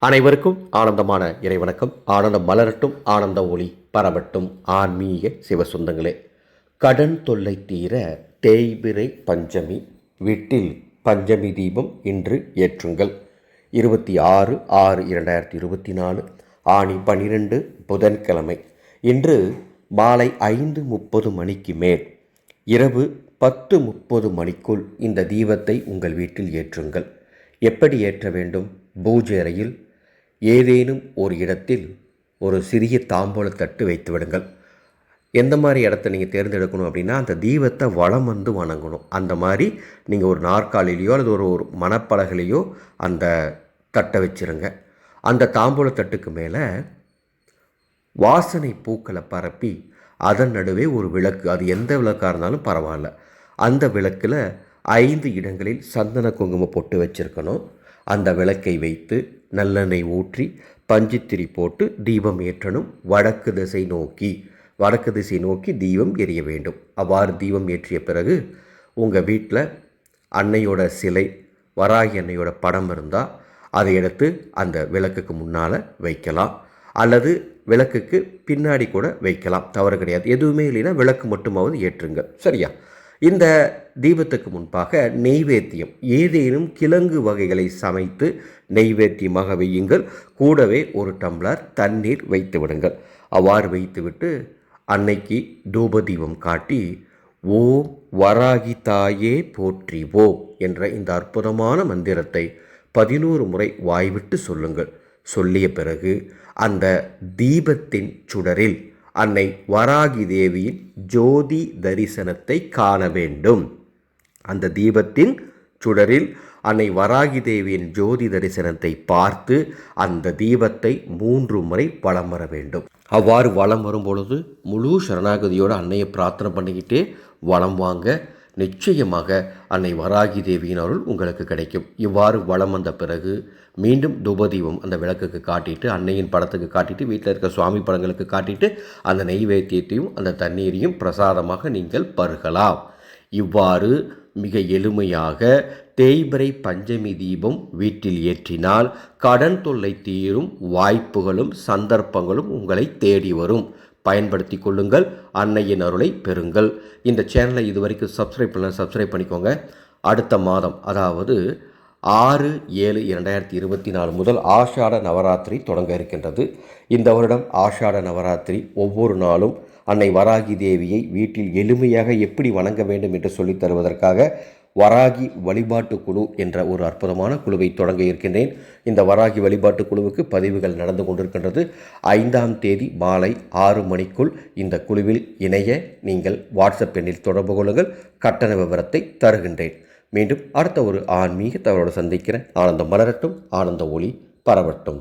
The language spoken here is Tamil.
அனைவருக்கும் ஆனந்தமான இறைவணக்கம். ஆனந்தம் மலரட்டும் ஆனந்த ஒளி பரவட்டும். ஆன்மீக சிவசுந்தங்களே கடன் தொல்லை தீர தேய்பிறை பஞ்சமி வீட்டில் பஞ்சமி தீபம் இன்று ஏற்றுங்கள். இருபத்தி ஆறு ஆறு இரண்டாயிரத்தி இருபத்தி நாலு ஆணி பனிரெண்டு புதன்கிழமை. இன்று மாலை ஐந்து முப்பது மணிக்கு மேல் இரவு பத்து முப்பது மணிக்குள் இந்த தீபத்தை உங்கள் வீட்டில் ஏற்றுங்கள். எப்படி ஏற்ற வேண்டும்? பூஜை அறையில் ஏதேனும் ஒரு இடத்தில் ஒரு சிறிய தாம்பூல தட்டு வைத்து விடுங்கள். எந்த மாதிரி இடத்த நீங்கள் தேர்ந்தெடுக்கணும் அப்படின்னா அந்த தீபத்தை வளம் வந்து வணங்கணும். அந்த மாதிரி நீங்கள் ஒரு நாற்காலிலேயோ அல்லது ஒரு ஒரு மணப்பலகையிலையோ அந்த தட்டை வச்சிருங்க. அந்த தாம்பூல தட்டுக்கு மேலே வாசனை பூக்களை பரப்பி அதன் நடுவே ஒரு விளக்கு. அது எந்த விளக்காக இருந்தாலும் பரவாயில்ல. அந்த விளக்கில் ஐந்து இடங்களில் சந்தன குங்குமம் பொட்டு வச்சுருக்கணும். அந்த விளக்கை வைத்து நல்லெண்ணெய் ஊற்றி பஞ்சுத்திரி போட்டு தீபம் ஏற்றணும். வடக்கு திசை நோக்கி வடக்கு திசை நோக்கி தீபம் எரிய வேண்டும். அவ்வாறு தீபம் ஏற்றிய பிறகு உங்கள் வீட்டில் அன்னையோட சிலை வராகி அன்னையோட படம் இருந்தால் அதை எடுத்து அந்த விளக்குக்கு முன்னால் வைக்கலாம். அல்லது விளக்குக்கு பின்னாடி கூட வைக்கலாம். தவறு கிடையாது. எதுவுமே இல்லைன்னா விளக்கு மட்டுமாவது ஏற்றுங்க. சரியா? இந்த தீபத்துக்கு முன்பாக நெய்வேத்தியம் ஏதேனும் கிழங்கு வகைகளை சமைத்து நெய்வேத்தியமாக வையுங்கள். கூடவே ஒரு டம்ளர் தண்ணீர் வைத்து விடுங்கள். அவ்வாறு வைத்துவிட்டு அன்னைக்கு தூபதீபம் காட்டி ஓம் வராகி தாயே ஓ என்ற இந்த அற்புதமான மந்திரத்தை பதினோரு முறை வாய்விட்டு சொல்லுங்கள். சொல்லிய பிறகு அந்த தீபத்தின் சுடரில் அன்னை வராகி தேவியின் ஜோதி தரிசனத்தை காண வேண்டும். அந்த தீபத்தின் சுடரில் அன்னை வராகி தேவியின் ஜோதி தரிசனத்தை பார்த்து அந்த தீபத்தை மூன்று முறை வலம் வர வேண்டும். அவ்வாறு வலம் வரும் பொழுது முழு சரணாகதியோடு அன்னையை பிரார்த்தனை பண்ணிக்கிட்டே வலம் வாங்க நிச்சயமாக அன்னை வராகி தேவியின் அருள் உங்களுக்கு கிடைக்கும். இவ்வாறு வளம் வந்த பிறகு மீண்டும் துபதீபம் அந்த விளக்குக்கு காட்டிட்டு அன்னையின் படத்துக்கு காட்டிட்டு வீட்டில் இருக்க சுவாமி படங்களுக்கு காட்டிட்டு அந்த நெய்வேத்தியத்தையும் அந்த தண்ணீரையும் பிரசாதமாக நீங்கள் பருகலாம். இவ்வாறு மிக எளிமையாக தேய்பிரை பஞ்சமி தீபம் வீட்டில் ஏற்றினால் கடன் தொல்லை தீரும் வாய்ப்புகளும் சந்தர்ப்பங்களும் உங்களை தேடி வரும். பயன்படுத்தி கொள்ளுங்கள். அன்னையின் அருளை பெறுங்கள். இந்த சேனலை இது வரைக்கும் சப்ஸ்கிரைப் பண்ண சப்ஸ்கிரைப் பண்ணிக்கோங்க. அடுத்த மாதம் அதாவது ஆறு ஏழு இரண்டாயிரத்தி இருபத்தி நாலு முதல் ஆஷாட நவராத்திரி தொடங்க இருக்கின்றது. இந்த வருடம் ஆஷாட நவராத்திரி ஒவ்வொரு நாளும் அன்னை வராகி தேவியை வீட்டில் எளிமையாக எப்படி வணங்க வேண்டும் என்று சொல்லித் தருவதற்காக வராகி வழிபாட்டு குழு என்ற ஒரு அற்புதமான குழுவை தொடங்க இருக்கின்றேன். இந்த வராகி வழிபாட்டு குழுவுக்கு பதிவுகள் நடந்து கொண்டிருக்கின்றது. ஐந்தாம் தேதி மாலை ஆறு மணிக்குள் இந்த குழுவில் இணைய நீங்கள் வாட்ஸ்அப் எண்ணில் தொடர்பு கொள்ளுங்கள். கட்டண விவரத்தை தருகின்றேன். மீண்டும் அடுத்த ஒரு ஆன்மீக தவறோடு சந்திக்கிறேன். ஆனந்தம் மலரட்டும். ஆனந்த ஒளி பரவட்டும்.